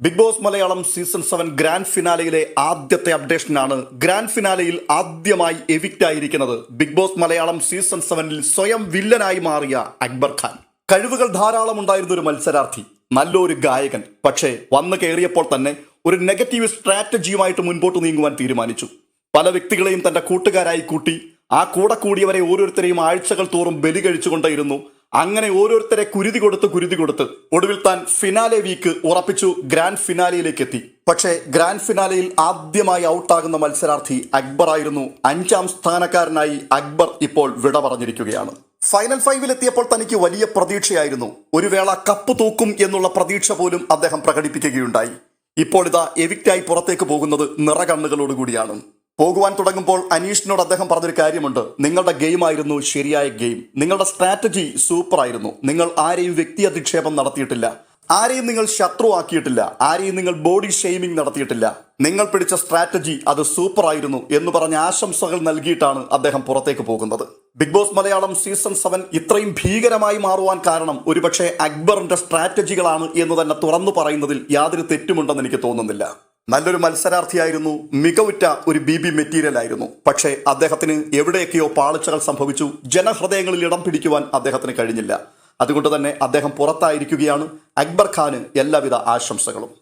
Big Boss Malayalam season seven grand ഫിനാലയിലെ ആദ്യത്തെ അപ്ഡേഷനാണ് grand ഫിനാലയിൽ ആദ്യമായി എവിക്റ്റ് ആയിരിക്കുന്നത് ബിഗ് ബോസ് മലയാളം സീസൺ സെവനിൽ സ്വയം വില്ലനായി മാറിയ അക്ബർ ഖാൻ. കഴിവുകൾ ധാരാളം ഉണ്ടായിരുന്ന ഒരു മത്സരാർത്ഥി നല്ലൊരു ഗായകൻ. പക്ഷേ വന്നു കയറിയപ്പോൾ തന്നെ ഒരു നെഗറ്റീവ് സ്ട്രാറ്റജിയുമായിട്ട് മുൻപോട്ട് നീങ്ങുവാൻ തീരുമാനിച്ചു. പല വ്യക്തികളെയും തന്റെ കൂട്ടുകാരായി കൂട്ടി ആ കൂടെ കൂടിയവരെ ഓരോരുത്തരെയും ആഴ്ചകൾ തോറും ബലി കഴിച്ചുകൊണ്ടേയിരുന്നു അങ്ങനെ ഓരോരുത്തരെ കുരുതി കൊടുത്ത് കുരുതി കൊടുത്ത് ഒടുവിൽ താൻ ഫിനാലെ വീക്ക് ഉറപ്പിച്ചു ഗ്രാൻഡ് ഫിനാലയിലേക്ക് എത്തി പക്ഷേ ഗ്രാൻഡ് ഫിനാലയിൽ ആദ്യമായി ഔട്ടാകുന്ന മത്സരാർത്ഥി അക്ബർ ആയിരുന്നു. അഞ്ചാം സ്ഥാനക്കാരനായി അക്ബർ ഇപ്പോൾ വിട പറഞ്ഞിരിക്കുകയാണ്. ഫൈനൽ ഫൈവിൽ എത്തിയപ്പോൾ തനിക്ക് വലിയ പ്രതീക്ഷയായിരുന്നു. ഒരു വേള കപ്പ് തൂക്കും എന്നുള്ള പ്രതീക്ഷ പോലും അദ്ദേഹം പ്രകടിപ്പിക്കുകയുണ്ടായി. ഇപ്പോൾ ഇതാ എവിക്റ്റായി പുറത്തേക്ക് പോകുന്നത് നിറകണ്ണുകളോടുകൂടിയാണ്. പോകുവാൻ തുടങ്ങുമ്പോൾ അനീഷിനോട് അദ്ദേഹം പറഞ്ഞൊരു കാര്യമുണ്ട്. നിങ്ങളുടെ ഗെയിം ആയിരുന്നു ശരിയായ ഗെയിം നിങ്ങളുടെ സ്ട്രാറ്റജി സൂപ്പർ ആയിരുന്നു. നിങ്ങൾ ആരെയും വ്യക്തി അധിക്ഷേപം നടത്തിയിട്ടില്ല. ആരെയും നിങ്ങൾ ശത്രു ആക്കിയിട്ടില്ല. ആരെയും നിങ്ങൾ ബോഡി ഷെയ്മിംഗ് നടത്തിയിട്ടില്ല. നിങ്ങൾ പിടിച്ച സ്ട്രാറ്റജി അത് സൂപ്പർ ആയിരുന്നു എന്ന് പറഞ്ഞ ആശംസകൾ നൽകിയിട്ടാണ് അദ്ദേഹം പുറത്തേക്ക് പോകുന്നത്. Big Boss Malayalam season seven ഇത്രയും ഭീകരമായി മാറുവാൻ കാരണം ഒരുപക്ഷെ അക്ബറിന്റെ സ്ട്രാറ്റജികളാണ് എന്ന് തന്നെ തുറന്നു പറയുന്നതിൽ യാതൊരു തെറ്റുമുണ്ടെന്ന് എനിക്ക് തോന്നുന്നില്ല. നല്ലൊരു മത്സരാർത്ഥിയായിരുന്നു മികവുറ്റ ഒരു ബി ബി മെറ്റീരിയൽ ആയിരുന്നു. പക്ഷേ അദ്ദേഹത്തിന് എവിടെയൊക്കെയോ പാളിച്ചകൾ സംഭവിച്ചു. ജനഹൃദയങ്ങളിൽ ഇടം പിടിക്കുവാൻ അദ്ദേഹത്തിന് കഴിഞ്ഞില്ല. അതുകൊണ്ട് തന്നെ അദ്ദേഹം പുറത്തായിരിക്കുകയാണ്. അക്ബർ ഖാന് എല്ലാവിധ ആശംസകളും.